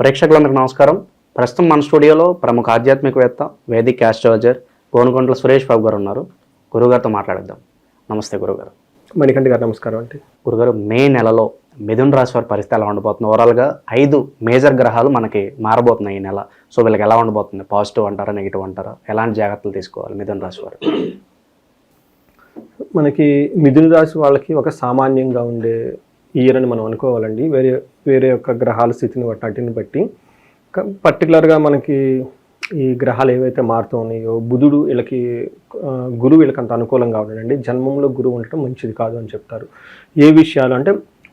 ప్రేక్షకులందరికీ నమస్కారం. ప్రస్తుతం మన స్టూడియోలో ప్రముఖ ఆధ్యాత్మికవేత్త వేదిక్ ఆస్ట్రాలజర్ గోనుకొండల సురేష్ బాబు గారు ఉన్నారు. గురుగారితో మాట్లాడదాం నమస్తే గురుగారు. మణికంఠ గారు నమస్కారం అండి. గురుగారు మే నెలలో మిథున్ రాశి వారి పరిస్థితి ఎలా ఉండబోతుంది? ఓవరాల్గా ఐదు మేజర్ గ్రహాలు మనకి మారబోతున్నాయి ఈ నెల. సో వీళ్ళకి ఎలా ఉండబోతుంది? పాజిటివ్ అంటారా నెగిటివ్ అంటారా? ఎలాంటి జాగ్రత్తలు తీసుకోవాలి మిథున్ రాశి వారు? మనకి మిథున రాశి వాళ్ళకి ఒక సామాన్యంగా ఉండే ఇయర్ అని మనం అనుకోవాలండి. వేరే వేరే యొక్క గ్రహాల స్థితిని వాటిని బట్టి. పర్టికులర్గా మనకి ఈ గ్రహాలు ఏవైతే మారుతూ ఉన్నాయో బుధుడు వీళ్ళకి గురువు వీళ్ళకి అంత అనుకూలంగా ఉండడండి. జన్మంలో గురువు ఉండటం మంచిది కాదు అని చెప్తారు. ఏ విషయాలు అంటే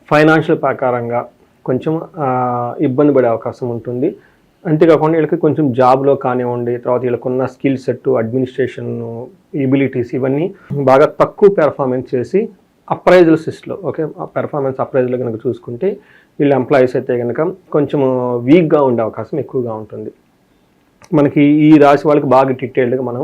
ఫైనాన్షియల్ ప్రకారంగా కొంచెం ఇబ్బంది పడే అవకాశం ఉంటుంది. అంతేకాకుండా వీళ్ళకి కొంచెం జాబ్లో కానివ్వండి తర్వాత వీళ్ళకున్న స్కిల్ సెట్ అడ్మినిస్ట్రేషన్ ఎబిలిటీస్ ఇవన్నీ బాగా తక్కువ పెర్ఫార్మెన్స్ చేసి అప్రైజల్ సిస్ట్లో ఓకే? ఆ పెర్ఫార్మెన్స్ అప్రైజల్ కనుక చూసుకుంటే వీళ్ళు ఎంప్లాయీస్ అయితే కనుక కొంచెం వీక్గా ఉండే అవకాశం ఎక్కువగా ఉంటుంది. మనకి ఈ రాశి వాళ్ళకి బాగా డీటెయిల్డ్గా మనం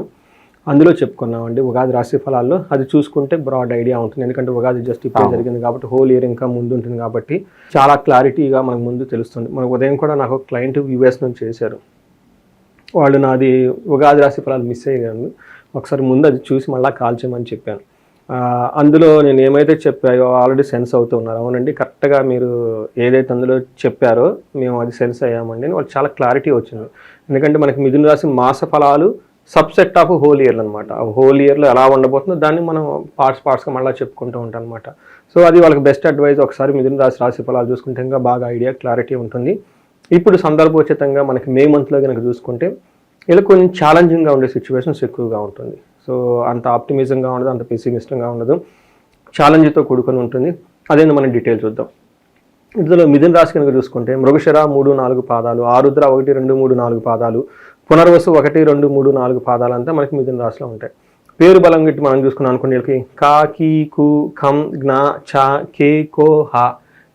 అందులో చెప్పుకున్నామండి. ఉగాది రాశి ఫలాల్లో అది చూసుకుంటే బ్రాడ్ ఐడియా ఉంటుంది. ఎందుకంటే ఉగాది జస్ట్ ఇప్పుడు జరిగింది కాబట్టి హోల్ ఇయర్ ఇంకా ముందు ఉంటుంది కాబట్టి చాలా క్లారిటీగా మనకు ముందు తెలుస్తుంది. మనకు ఉదయం కూడా నాకు క్లయింట్ యూఎస్ నుంచి చేశారు. వాళ్ళు నాది ఉగాది రాశి ఫలాలు మిస్ అయ్యాను ఒకసారి ముందు అది చూసి మళ్ళీ కాల్ చేయమని చెప్పాను. అందులో నేను ఏమైతే చెప్పాయో ఆల్రెడీ సెన్స్ అవుతూ ఉన్నారు. అవునండి కరెక్ట్గా మీరు ఏదైతే అందులో చెప్పారో మేము అది సెన్స్ అయ్యామండి అని వాళ్ళు చాలా క్లారిటీ వచ్చింది ఎందుకంటే మనకి మిథున రాశి మాస ఫలాలు సబ్సెట్ ఆఫ్ హోల్ ఇయర్లు అనమాట ఆ హోల్ ఇయర్లో ఎలా ఉండబోతుందో దాన్ని మనం పార్ట్స్ పార్ట్స్గా మళ్ళీ చెప్పుకుంటూ ఉంటాం అనమాట సో అది వాళ్ళకి బెస్ట్ అడ్వైజ్ ఒకసారి మిథున రాశి రాశి ఫలాలు చూసుకుంటే ఇంకా బాగా ఐడియా క్లారిటీ ఉంటుంది. ఇప్పుడు సందర్భోచితంగా మనకి మే మంత్లో కనుక చూసుకుంటే ఇలా కొంచెం ఛాలెంజింగ్గా ఉండే సిచ్యువేషన్స్ ఎక్కువగా ఉంటుంది. సో అంత ఆప్టిమిజంగా ఉండదు అంత పెసిమిస్టంగా ఉండదు. ఛాలెంజ్తో కూడుకొని ఉంటుంది. అదేందో మనం డీటెయిల్ చూద్దాం. ఇందులో మిథున్ రాశి కనుక చూసుకుంటే మృగశిర మూడు నాలుగు పాదాలు ఆరుద్ర ఒకటి రెండు మూడు నాలుగు పాదాలు పునర్వసు ఒకటి రెండు మూడు నాలుగు పాదాలు అంతా మనకి మిథున రాశిలో ఉంటాయి. పేరు బలం గిట్టి మనం చూసుకున్నాం అనుకోండి వీళ్ళకి కా కీ కు ఖం జ్ఞ ఛ కే కో హ.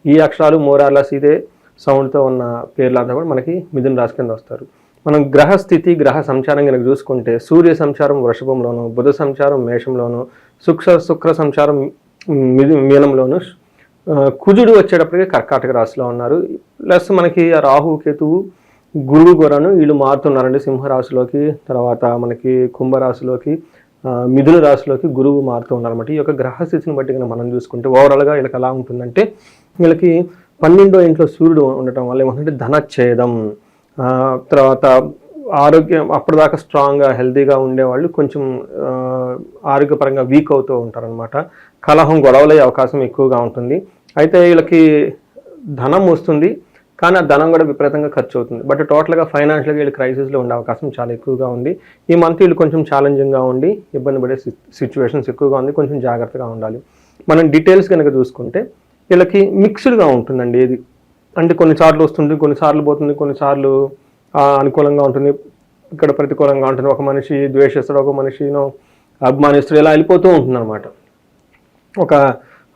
ఈ అక్షరాలు మోరార్లస్ ఇదే సౌండ్తో ఉన్న పేర్లంతా కూడా మనకి మిథున రాశి కింద వస్తారు. మనం గ్రహ స్థితి గ్రహ సంచారం కనుక చూసుకుంటే సూర్య సంచారం వృషభంలోను బుధ సంచారం మేషంలోను శుక్ర శుక్ర సంచారం మీనంలోను కుజుడు వచ్చేటప్పటికి కర్కాటక రాశిలో ఉన్నారు. ప్లస్ మనకి రాహుకేతువు రాహు కేతువు గురువు గొరను వీళ్ళు మారుతున్నారండి సింహరాశిలోకి తర్వాత మనకి కుంభరాశిలోకి మిథుల మిథున రాశిలోకి గురువు మారుతూ ఉన్నారన్నమాట ఈ యొక్క గ్రహస్థితిని బట్టి కనుక మనం చూసుకుంటే ఓవరాల్గా వీళ్ళకి ఎలా ఉంటుందంటే వీళ్ళకి పన్నెండో ఇంట్లో సూర్యుడు ఉండటం వల్ల ఏమంటే ధనఛేదం. తర్వాత ఆరోగ్యం అప్పటిదాకా స్ట్రాంగ్గా హెల్తీగా ఉండేవాళ్ళు కొంచెం ఆరోగ్యపరంగా వీక్ అవుతూ ఉంటారనమాట కలహం గొడవలయ్యే అవకాశం ఎక్కువగా ఉంటుంది. అయితే వీళ్ళకి ధనం వస్తుంది కానీ ఆ ధనం కూడా విపరీతంగా ఖర్చు అవుతుంది. బట్ టోటల్గా ఫైనాన్షియల్గా వీళ్ళు క్రైసిస్లో ఉండే అవకాశం చాలా ఎక్కువగా ఉంది. ఈ మంత్ వీళ్ళు కొంచెం ఛాలెంజింగ్గా ఉండి ఇబ్బంది పడే సిచ్యువేషన్స్ ఎక్కువగా ఉంది. కొంచెం జాగ్రత్తగా ఉండాలి. మనం డీటెయిల్స్ కనుక చూసుకుంటే వీళ్ళకి మిక్స్డ్గా ఉంటుందండి ఏది అంటే కొన్నిసార్లు వస్తుంది కొన్నిసార్లు పోతుంది కొన్నిసార్లు అనుకూలంగా ఉంటుంది ఇక్కడ ప్రతికూలంగా ఉంటుంది. ఒక మనిషి ద్వేషిస్తాడు ఒక మనిషిను అభిమానిస్తాడు ఇలా వెళ్ళిపోతూ ఉంటుంది అనమాట ఒక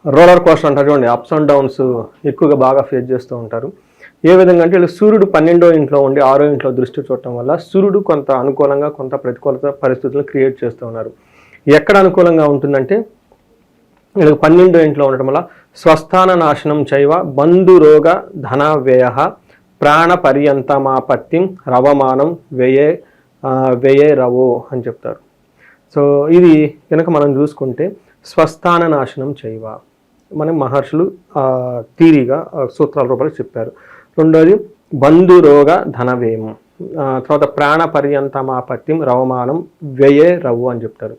రోలర్ కోస్టర్ అంటారు చూడండి అప్స్ అండ్ డౌన్స్ ఎక్కువగా బాగా ఫేస్ చేస్తూ ఉంటారు. ఏ విధంగా అంటే వీళ్ళు సూర్యుడు పన్నెండో ఇంట్లో ఉండి ఆరో ఇంట్లో దృష్టి చూడటం వల్ల సూర్యుడు కొంత అనుకూలంగా కొంత ప్రతికూలత పరిస్థితులను క్రియేట్ చేస్తూ ఉన్నారు. ఎక్కడ అనుకూలంగా ఉంటుందంటే వీళ్ళకి పన్నెండో ఇంట్లో ఉండటం వల్ల స్వస్థాన నాశనం చైవ బంధురోగ ధన వ్యయ ప్రాణ రవమానం వ్యయే వ్యయే రవో అని చెప్తారు. సో ఇది కనుక మనం చూసుకుంటే స్వస్థాన నాశనం చేయవ మనం మహర్షులు తీరిగా సూత్రాల రూపంలో చెప్పారు. రెండోది బంధురోగ ధనవ్యయం. తర్వాత ప్రాణపర్యంతమాపత్యం రవమానం వ్యయే రవ్వు అని చెప్తారు.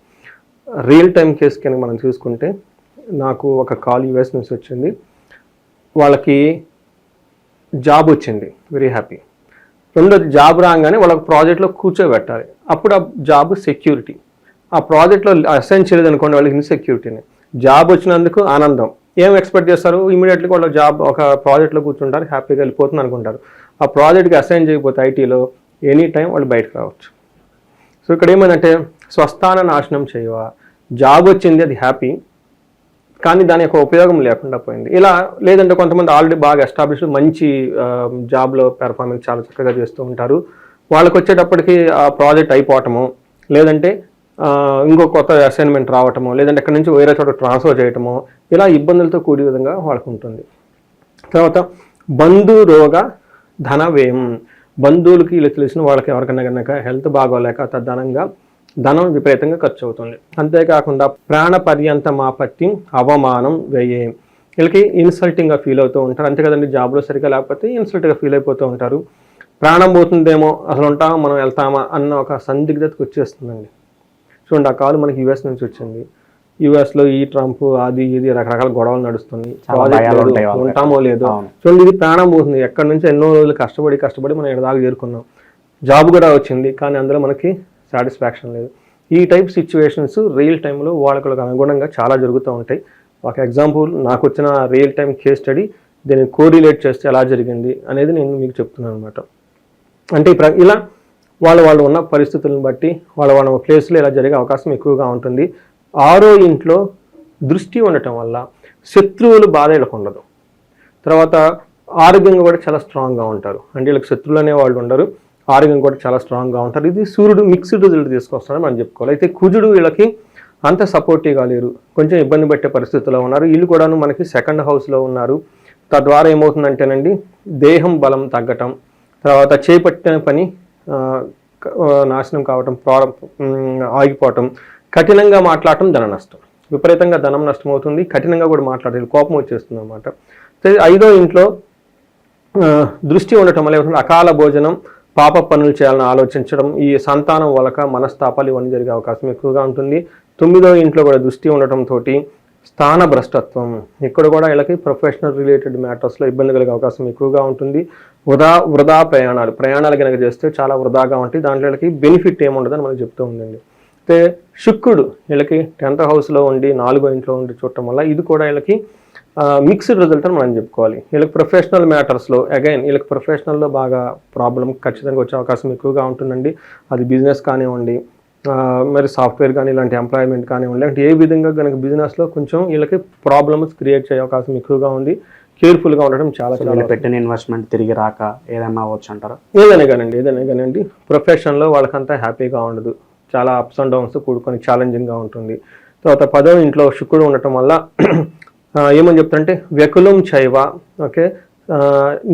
రియల్ టైం కేసు కనుక మనం చూసుకుంటే నాకు ఒక కాల్ యూఎస్ నుంచి వచ్చింది. వాళ్ళకి జాబ్ వచ్చింది. వెరీ హ్యాపీ రెండో జాబ్ రాగానే వాళ్ళకి ప్రాజెక్ట్లో కూర్చోబెట్టాలి. అప్పుడు ఆ జాబ్ సెక్యూరిటీ ఆ ప్రాజెక్ట్లో అసైన్ చేయలేదు అనుకోండి వాళ్ళకి ఇన్సెక్యూరిటీని జాబ్ వచ్చినందుకు ఆనందం. ఏం ఎక్స్పెక్ట్ చేస్తారు? ఇమీడియట్లీ వాళ్ళు జాబ్ ఒక ప్రాజెక్ట్లో కూర్చుంటారు హ్యాపీగా వెళ్ళిపోతుంది అనుకుంటారు. ఆ ప్రాజెక్ట్కి అసైన్ చేయకపోతే ఐటీలో ఎనీ టైం వాళ్ళు బయటకు రావచ్చు. సో ఇక్కడ ఏమైందంటే స్వస్థాన నాశనం చేయవా? జాబ్ వచ్చింది అది హ్యాపీ కానీ దాని యొక్క ఉపయోగం లేకుండా పోయింది. ఇలా లేదంటే కొంతమంది ఆల్రెడీ బాగా ఎస్టాబ్లిష్డ్ మంచి జాబ్లో పెర్ఫార్మెన్స్ చాలా చక్కగా చేస్తూ ఉంటారు. వాళ్ళకి వచ్చేటప్పటికి ఆ ప్రాజెక్ట్ అయిపోవటము లేదంటే ఇంకో కొత్త అసైన్మెంట్ రావటము లేదంటే అక్కడి నుంచి వేరే చోట ట్రాన్స్ఫర్ చేయటము ఇలా ఇబ్బందులతో కూడి విధంగా వాళ్ళకు ఉంటుంది. తర్వాత బంధు రోగ ధన వ్యయం. బంధువులకి ఇలా తెలిసిన వాళ్ళకి ఎవరికైనా కనుక హెల్త్ బాగోలేక తదనంగా ధనం విపరీతంగా ఖర్చు అవుతుంది అంతేకాకుండా ప్రాణ పర్యంత మాపత్తి అవమానం వ్యయే. వీళ్ళకి ఇన్సల్టింగ్గా ఫీల్ అవుతూ ఉంటారు. అంతే కదండి జాబ్లో సరిగ్గా లేకపోతే ఇన్సల్ట్గా ఫీల్ అయిపోతూ ఉంటారు. ప్రాణం పోతుందేమో అసలు ఉంటామా మనం వెళ్తామా అన్న ఒక సందిగ్ధతకు వచ్చేస్తుందండి. చూడండి ఆ కాలు మనకి యుఎస్ నుంచి వచ్చింది. యుఎస్లో ఈ ట్రంప్ అది ఇది రకరకాల గొడవలు నడుస్తున్నాయి. ప్రాజెక్ట్ వాళ్ళకి. ఉంటామో లేదో. చూడండి ఇది ప్రాణం పోతుంది. ఎక్కడి నుంచి ఎన్నో రోజులు కష్టపడి కష్టపడి మనం ఇక్కడ దాకా చేరుకున్నాం. జాబ్ కూడా వచ్చింది కానీ అందులో మనకి సాటిస్ఫాక్షన్ లేదు. ఈ టైప్ సిచ్యువేషన్స్ రియల్ టైంలో వాళ్ళకి అనుగుణంగా చాలా జరుగుతూ ఉంటాయి. ఒక ఎగ్జాంపుల్ నాకు వచ్చిన రియల్ టైం కేస్ స్టడీ దీన్ని కోరిలేట్ చేస్తే ఎలా జరిగింది అనేది నేను మీకు చెప్తున్నాను అనమాట అంటే ఇలా వాళ్ళు వాళ్ళు ఉన్న పరిస్థితులను బట్టి వాళ్ళ వాళ్ళ ప్లేస్లో ఇలా జరిగే అవకాశం ఎక్కువగా ఉంటుంది. ఆరో ఇంట్లో దృష్టి ఉండటం వల్ల శత్రువులు బాధ వీళ్ళకు ఉండదు. తర్వాత ఆరోగ్యంగా కూడా చాలా స్ట్రాంగ్గా ఉంటారు. అంటే వీళ్ళకి శత్రువులు అనే వాళ్ళు ఉండరు. ఆరోగ్యం కూడా చాలా స్ట్రాంగ్గా ఉంటారు. ఇది సూర్యుడు మిక్స్డ్ రిజల్ట్ తీసుకొస్తాడని మనం చెప్పుకోవాలి. అయితే కుజుడు వీళ్ళకి అంత సపోర్టివ్గా లేరు. కొంచెం ఇబ్బంది పెట్టే పరిస్థితిలో ఉన్నారు. వీళ్ళు కూడాను మనకి సెకండ్ హౌస్లో ఉన్నారు. తద్వారా ఏమవుతుందంటేనండి దేహం బలం తగ్గటం తర్వాత చేపట్టిన పని నాశనం కావటం ప్రారం ఆగిపోవటం కఠినంగా మాట్లాడటం ధన నష్టం. విపరీతంగా ధనం నష్టం అవుతుంది. కఠినంగా కూడా మాట్లాడాలి కోపం వచ్చేస్తుంది అనమాట ఐదో ఇంట్లో దృష్టి ఉండటం వల్ల అకాల భోజనం పాప పనులు చేయాలని ఆలోచించడం ఈ సంతానం వలక మనస్తాపాలు ఇవన్నీ జరిగే అవకాశం ఎక్కువగా ఉంటుంది. తొమ్మిదో ఇంట్లో కూడా దృష్టి ఉండటంతో స్థాన భ్రష్టత్వం. ఇక్కడ కూడా వీళ్ళకి ప్రొఫెషనల్ రిలేటెడ్ మ్యాటర్స్లో ఇబ్బంది కలిగే అవకాశం ఎక్కువగా ఉంటుంది. వృధా వృధా ప్రయాణాలు. ప్రయాణాలు కనుక చేస్తే చాలా వృధాగా ఉంటాయి. దాంట్లో వీళ్ళకి బెనిఫిట్ ఏముండదని మనం చెప్తూ ఉందండి అయితే శుక్రుడు వీళ్ళకి టెన్త్ హౌస్లో ఉండి నాలుగో ఇంట్లో ఉండి చూడటం వల్ల ఇది కూడా వీళ్ళకి మిక్స్డ్ రిజల్ట్ అని మనం చెప్పుకోవాలి. వీళ్ళకి ప్రొఫెషనల్ మ్యాటర్స్లో అగైన్ వీళ్ళకి ప్రొఫెషనల్లో బాగా ప్రాబ్లం ఖచ్చితంగా వచ్చే అవకాశం ఎక్కువగా ఉంటుందండి. అది బిజినెస్ కానివ్వండి మరి సాఫ్ట్వేర్ కానీ ఇలాంటి ఎంప్లాయ్మెంట్ కానివ్వండి అంటే ఏ విధంగా కనుక బిజినెస్లో కొంచెం వీళ్ళకి ప్రాబ్లమ్స్ క్రియేట్ చేసే అవకాశం ఎక్కువగా ఉంది. కేర్ఫుల్గా ఉండడం చాలా చాలా పెట్టిన ఇన్వెస్ట్మెంట్ తిరిగి రాక ఏదన్నా అవ్వచ్చు అంటారా? ఏదైనా కానండి ఏదైనా కానివ్వండి ప్రొఫెషన్లో వాళ్ళకంతా హ్యాపీగా ఉండదు. చాలా అప్స్ అండ్ డౌన్స్ కూడుకొని ఛాలెంజింగ్గా ఉంటుంది. తర్వాత పదో ఇంట్లో శుక్రుడు ఉండటం వల్ల ఏమని చెప్తారంటే వ్యకులం చైవ ఓకే?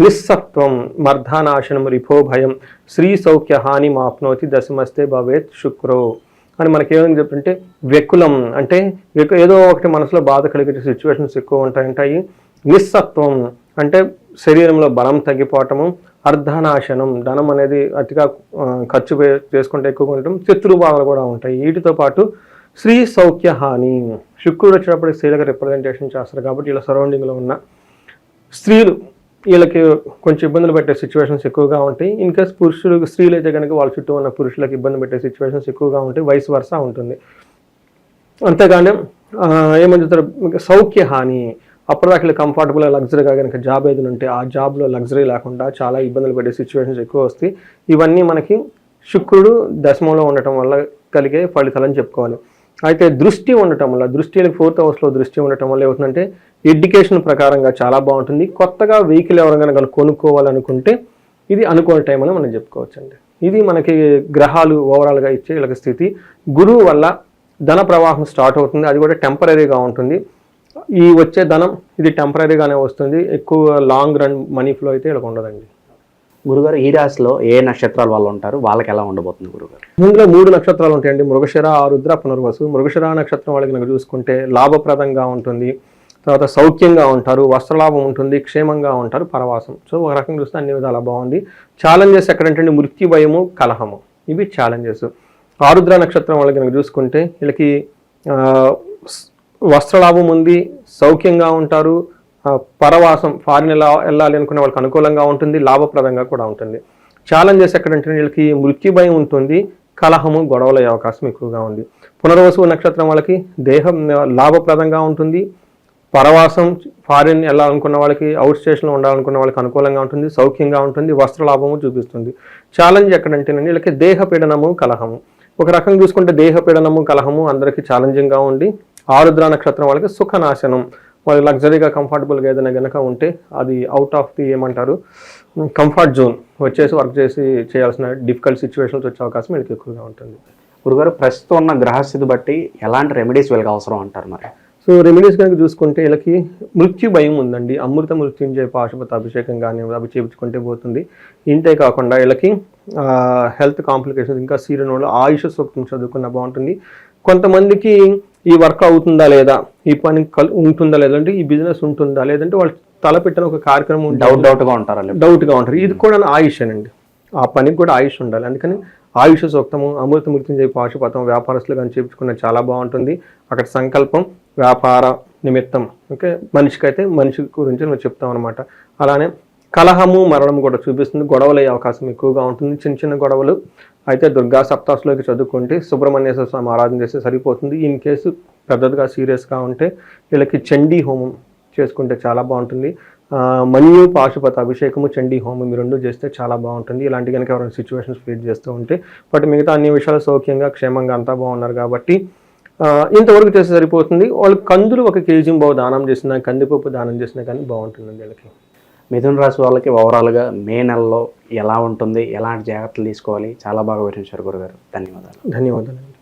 నిస్సత్వం మర్ధానాశనం రిపో భయం శ్రీ సౌఖ్య హాని మాప్నోతి దశమస్తే భవేత్ శుక్రో అని మనకి ఏమని చెప్తుంటే వ్యకులం అంటే ఏదో ఒకటి మనసులో బాధ కలిగే సిచ్యువేషన్స్ ఎక్కువ ఉంటాయంటాయి. నిస్సత్వం అంటే శరీరంలో బలం తగ్గిపోవటము అర్ధనాశనం ధనం అనేది అతిగా ఖర్చు చేసుకుంటే ఎక్కువగా ఉండటం శత్రుభావాలు కూడా ఉంటాయి. వీటితో పాటు స్త్రీ సౌఖ్య హాని శుక్రుడు వచ్చినప్పుడు స్త్రీలకు రిప్రజెంటేషన్ చేస్తారు కాబట్టి వీళ్ళ సరౌండింగ్లో ఉన్న స్త్రీలు వీళ్ళకి కొంచెం ఇబ్బందులు పెట్టే సిచ్యువేషన్స్ ఎక్కువగా ఉంటాయి. ఇన్కేస్ పురుషులు స్త్రీలు అయితే కనుక వాళ్ళ చుట్టూ ఉన్న పురుషులకు ఇబ్బంది పెట్టే సిచ్యువేషన్స్ ఎక్కువగా ఉంటాయి. వయసు వరుస ఉంటుంది. అంతేగాని ఆ, ఏమని చెప్తారు? సౌఖ్య హాని అప్పటిదాకా కంఫర్టబుల్ కంఫర్టబుల్గా లగ్జరీగా కనుక జాబ్ ఏదైనా ఉంటే ఆ జాబ్లో లగ్జరీ లేకుండా చాలా ఇబ్బందులు పడే సిచ్యువేషన్స్ ఎక్కువ వస్తాయి. ఇవన్నీ మనకి శుక్రుడు దశమంలో ఉండటం వల్ల కలిగే ఫలితాలని చెప్పుకోవాలి. అయితే దృష్టి ఉండటం వల్ల దృష్టి ఫోర్త్ హౌస్లో దృష్టి ఉండటం వల్ల ఏమవుతుందంటే ఎడ్యుకేషన్ ప్రకారంగా చాలా బాగుంటుంది. కొత్తగా వెహికల్ ఎవరైనా కనుక కొనుక్కోవాలనుకుంటే ఇది అనుకోని టైం అని మనం చెప్పుకోవచ్చండి. ఇది మనకి గ్రహాలు ఓవరాల్గా ఇచ్చే వీళ్ళకి స్థితి. గురువు వల్ల ధన ప్రవాహం స్టార్ట్ అవుతుంది. అది కూడా టెంపరీగా ఉంటుంది. ఈ వచ్చే ధనం ఇది టెంపరీగానే వస్తుంది. ఎక్కువ లాంగ్ రన్ మనీ ఫ్లో అయితే వీళ్ళకి ఉండదండి. గురుగారు ఈ రాశిలో ఏ నక్షత్రాల వాళ్ళు ఉంటారు? వాళ్ళకి ఎలా ఉండబోతుంది గురుగారు? ఇందులో మూడు నక్షత్రాలు ఉంటాయండి. మృగశిర ఆరుద్ర పునర్వసు. మృగశిర నక్షత్రం వాళ్ళకి కనుక చూసుకుంటే లాభప్రదంగా ఉంటుంది. తర్వాత సౌఖ్యంగా ఉంటారు వస్త్రలాభం ఉంటుంది క్షేమంగా ఉంటారు పరవాసం. సో ఒక రకంగా చూస్తే అన్ని విధాలా బాగుంది. ఛాలెంజెస్ ఎక్కడంటే మృత్యు భయము కలహము. ఇవి ఛాలెంజెస్ ఆరుద్ర నక్షత్రం వాళ్ళకి కనుక చూసుకుంటే వీళ్ళకి వస్త్రలాభం ఉంది సౌఖ్యంగా ఉంటారు పరవాసం ఫారిన్ ఎలా వెళ్ళాలి అనుకునే వాళ్ళకి అనుకూలంగా ఉంటుంది లాభప్రదంగా కూడా ఉంటుంది. ఛాలెంజెస్ ఎక్కడంటే వీళ్ళకి మృత్యు భయం ఉంటుంది కలహము గొడవలయ్యే అవకాశం ఎక్కువగా ఉంది. పునర్వసు నక్షత్రం వాళ్ళకి దేహం లాభప్రదంగా ఉంటుంది. పరవాసం ఫారిన్ వెళ్ళాలనుకున్న వాళ్ళకి అవుట్ స్టేషన్లో ఉండాలనుకున్న వాళ్ళకి అనుకూలంగా ఉంటుంది సౌఖ్యంగా ఉంటుంది వస్త్ర లాభము చూపిస్తుంది. ఛాలెంజ్ ఎక్కడంటేనండి వీళ్ళకి దేహ పీడనము కలహము. ఒక రకంగా చూసుకుంటే దేహ పీడనము కలహము అందరికీ ఛాలెంజింగ్గా ఉండి ఆరుద్ర నక్షత్రం వాళ్ళకి సుఖనాశనం. వాళ్ళు లగ్జరీగా కంఫర్టబుల్గా ఏదైనా గనక ఉంటే అది అవుట్ ఆఫ్ ది ఏమంటారు కంఫర్ట్ జోన్ వచ్చేసి వర్క్ చేసి చేయాల్సిన డిఫికల్ట్ సిచ్యువేషన్స్ వచ్చే అవకాశం వీళ్ళకి ఎక్కువగా ఉంటుంది. గురుగారు ప్రస్తుతం ఉన్న గ్రహస్థితి బట్టి ఎలాంటి రెమెడీస్ వీళ్ళకి అవసరం అంటారు మరి? సో సో రెమెడీస్ కనుక చూసుకుంటే వీళ్ళకి మృత్యు భయం ఉందండి. అమృత మృత్యుంజయ పాశుపత అభిషేకం కానీ అవి చేయించుకుంటే పోతుంది. ఇంతే కాకుండా వీళ్ళకి హెల్త్ కాంప్లికేషన్స్ ఇంకా సీరియన్ వాళ్ళు ఆయుష సూక్తం చదువుకున్న బాగుంటుంది. కొంతమందికి ఈ వర్క్ అవుతుందా లేదా? ఈ పని ఉంటుందా లేదంటే ఈ బిజినెస్ ఉంటుందా? లేదంటే వాళ్ళు తలపెట్టిన ఒక కార్యక్రమం. డౌట్ డౌట్గా ఉంటారు డౌట్గా ఉంటారు. ఇది కూడా ఆయుష్ అండి ఆ పనికి కూడా ఆయుష్ ఉండాలి. అందుకని ఆయుష్ సూక్తము అమృత మృత్యుంజయ పాశుపతం వ్యాపారస్తులు కానీ చేయించుకున్న చాలా బాగుంటుంది. అక్కడ సంకల్పం వ్యాపార నిమిత్తం. ఓకే? మనిషికి అయితే మనిషి గురించి నువ్వు చెప్తాం అనమాట అలానే కలహము మరణం కూడా చూపిస్తుంది. గొడవలు అవకాశం ఎక్కువగా ఉంటుంది. చిన్న చిన్న గొడవలు. అయితే దుర్గా సప్తాసులోకి చదువుకుంటే సుబ్రహ్మణ్యేశ్వర స్వామి ఆరాధన చేస్తే సరిపోతుంది. ఇన్ కేసు పెద్దదిగా సీరియస్గా ఉంటే వీళ్ళకి చండీ హోమం చేసుకుంటే చాలా బాగుంటుంది. మన్యు పాశుపత అభిషేకము చండీ హోమం ఈ రెండు చేస్తే చాలా బాగుంటుంది. ఇలాంటి కనుక ఎవరైనా సిచ్యువేషన్స్ ఫేస్ చేస్తూ ఉంటే. బట్ మిగతా అన్ని విషయాలు సౌఖ్యంగా క్షేమంగా అంతా బాగున్నారు కాబట్టి ఇంతవరకు చేస్తే సరిపోతుంది. వాళ్ళు కందులు ఒక కేజీ బావు దానం చేసినా కందిపప్పు దానం చేసినా కానీ బాగుంటుందండి వీళ్ళకి. మిథున రాశి వాళ్ళకి ఓవరాల్గా మే నెలలో ఎలా ఉంటుంది? ఎలాంటి జాగ్రత్తలు తీసుకోవాలి? చాలా బాగా వివరించారు గురుగారు. ధన్యవాదాలు. ధన్యవాదాలు.